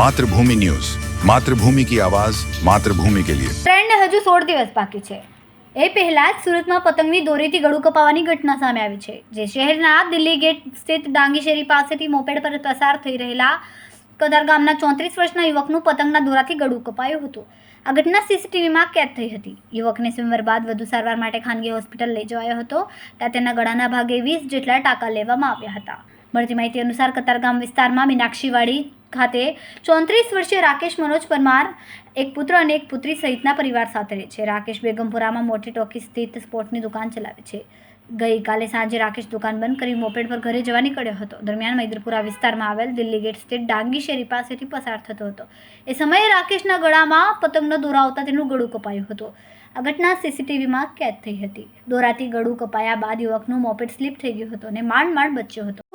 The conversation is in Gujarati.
માતૃભૂમિ ન્યૂઝ. માતૃભૂમિ કી આવાજ, માતૃભૂમિ કે લિયે. ટ્રેન્ડ હજુ સોળ દિવસ બાકી છે. એ પહેલાં જ સુરતમાં પતંગની દોરીથી ગળું કપાવાની ઘટના સામે આવી છે, જે શહેરના દિલ્હી ગેટ સ્થિત ડાંગીશેરી પાસેથી મોપેડ પર પસાર થઈ રહેલા કદાર ગામના ચોત્રીસ વર્ષના યુવકનું પતંગના દોરાથી ગળું કપાયું હતું. આ ઘટના સીસીટીવીમાં કેદ થઈ હતી. યુવકને સ્વિમર બાદ વધુ સારવાર માટે ખાનગી હોસ્પિટલ લઈ જવાયો હતો. ત્યાં તેના ગળાના ભાગે વીસ જેટલા ટાંકા લેવામાં આવ્યા હતા. મળતી માહિતી અનુસાર કતારગામ વિસ્તારમાં મીનાક્ષીવાડી ખાતે ચોત્રીસ વર્ષીય રાકેશ મનોજ પરમાર, એક પુત્ર અને એક પુત્રી સહિતના પરિવાર સાથે રહે છે. રાકેશ બેગમપુરામાં મોટી ટોકી સ્થિત સ્પોર્ટની દુકાન ચલાવે છે. ગઈકાલે સાંજે રાકેશ દુકાન બંધ કરી મોપેડ પર ઘરે જવા નીકળ્યો હતો. દરમિયાન મૈદરપુરા વિસ્તારમાં આવેલ દિલ્હી ગેટ સ્થિત ડાંગી શેરી પાસેથી પસાર થતો હતો. એ સમયે રાકેશના ગળામાં પતંગનો દોરા આવતા તેનું ગળું કપાયું હતું. આ ઘટના સીસીટીવીમાં કેદ થઈ હતી. દોરાથી ગળું કપાયા બાદ યુવકનું મોપેડ સ્લીપ થઈ ગયું હતું અને માંડ માંડ બચ્યો હતો.